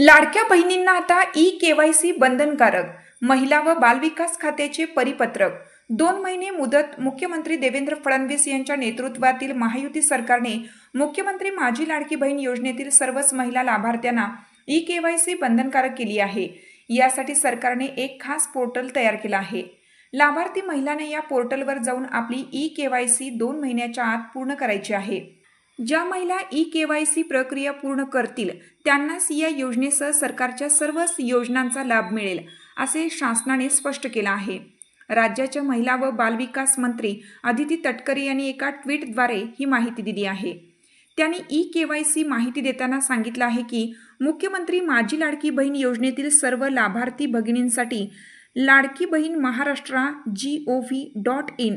लाडक्या बहिणींना आता ई केवायसी बंधनकारक महिला व बालविकास खात्याचे परिपत्रक. दोन महिने मुदत मुख्यमंत्री देवेंद्र फडणवीस यांच्या नेतृत्वातील महायुती सरकारने मुख्यमंत्री माझी लाडकी बहीण योजनेतील सर्वच महिला लाभार्थ्यांना ई केवायसी बंधनकारक केली आहे. यासाठी सरकारने एक खास पोर्टल तयार केला आहे. लाभार्थी महिलाने या पोर्टलवर जाऊन आपली ई केवायसी दोन महिन्याच्या आत पूर्ण करायची आहे. ज्या महिला ई के वाय सी प्रक्रिया पूर्ण करतील त्यांनाच या योजनेसह सरकारच्या सर्वच योजनांचा लाभ मिळेल असे शासनाने स्पष्ट केलं आहे. राज्याच्या महिला व बालविकास मंत्री अदिती तटकरे यांनी एका ट्विटद्वारे ही माहिती दिली आहे. त्यांनी ई के वाय सी माहिती देताना सांगितलं आहे की मुख्यमंत्री माझी लाडकी बहीण योजनेतील सर्व लाभार्थी भगिनींसाठी Ladki Bahin Maharashtra G O V dot in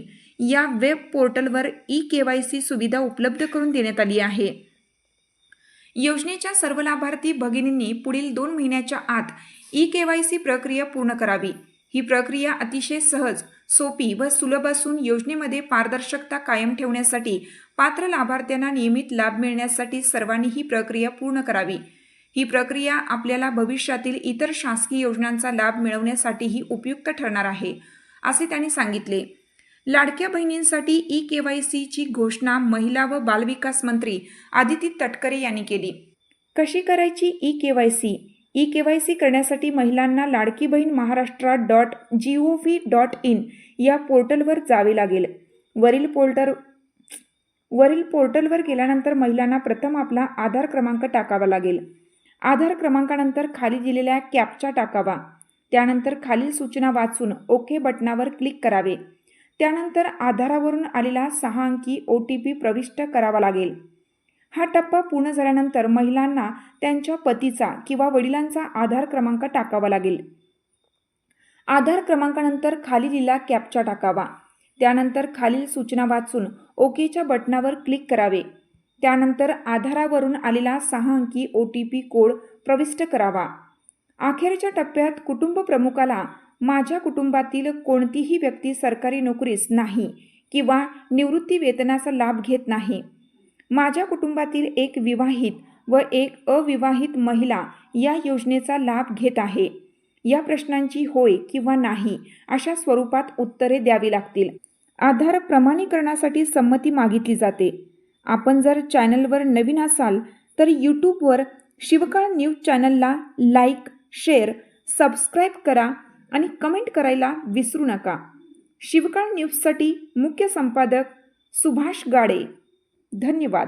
या वेब पोर्टलवर ई के वाय सी सुविधा उपलब्ध करून देण्यात आली आहे. योजनेच्या सर्व लाभार्थी भगिनींनी पुढील दोन महिन्याच्या आत ई के वाय सी प्रक्रिया पूर्ण करावी. ही प्रक्रिया अतिशय सहज सोपी व सुलभ असून योजनेमध्ये पारदर्शकता कायम ठेवण्यासाठी पात्र लाभार्थ्यांना नियमित लाभ मिळण्यासाठी सर्वांनी ही प्रक्रिया पूर्ण करावी. ही प्रक्रिया आपल्याला भविष्यातील इतर शासकीय योजनांचा लाभ मिळवण्यासाठीही उपयुक्त ठरणार आहे असे त्यांनी सांगितले. लाडक्या बहिणींसाठी ई के वाय सीची घोषणा महिला व बालविकास मंत्री आदिती तटकरे यांनी केली. कशी करायची E K Y C E K Y C करण्यासाठी महिलांना Ladki Bahin Maharashtra dot G O V dot in या पोर्टलवर जावे लागेल. वरील पोर्टल वरील पोर्टलवर गेल्यानंतर महिलांना प्रथम आपला आधार क्रमांक टाकावा लागेल. आधार क्रमांकानंतर खाली दिलेल्या कॅपचा टाकावा. त्यानंतर खालील सूचना वाचून ओके बटनावर क्लिक करावे. त्यानंतर आधारावरून आलेला सहा अंकी ओ टी पी प्रविष्ट करावा लागेल. हा टप्पा पूर्ण झाल्यानंतर महिलांना त्यांच्या पतीचा किंवा वडिलांचा आधार क्रमांक टाकावा लागेल. आधार क्रमांकानंतर खाली लिहिला कॅपचा टाकावा. त्यानंतर खालील सूचना वाचून ओकेच्या बटनावर क्लिक करावे. त्यानंतर आधारावरून आलेला सहा अंकी ओ टी पी कोड प्रविष्ट करावा. अखेरच्या टप्प्यात कुटुंब प्रमुखाला माझ्या कुटुंबातील कोणतीही व्यक्ती सरकारी नोकरीस नाही किंवा निवृत्ती वेतनाचा लाभ घेत नाही. माझ्या कुटुंबातील एक विवाहित व एक अविवाहित महिला या योजनेचा लाभ घेत आहे. या प्रश्नांची होय किंवा नाही अशा स्वरूपात उत्तरे द्यावी लागतील. आधार प्रमाणीकरणासाठी संमती मागितली जाते. आपण जर चॅनलवर नवीन असाल तर यूट्यूबवर शिवकाळ न्यूज चॅनलला लाईक शेअर सबस्क्राईब करा आणि कमेंट करायला विसरू नका. शिवकाळ न्यूजसाठी मुख्य संपादक सुभाष गाडे. धन्यवाद.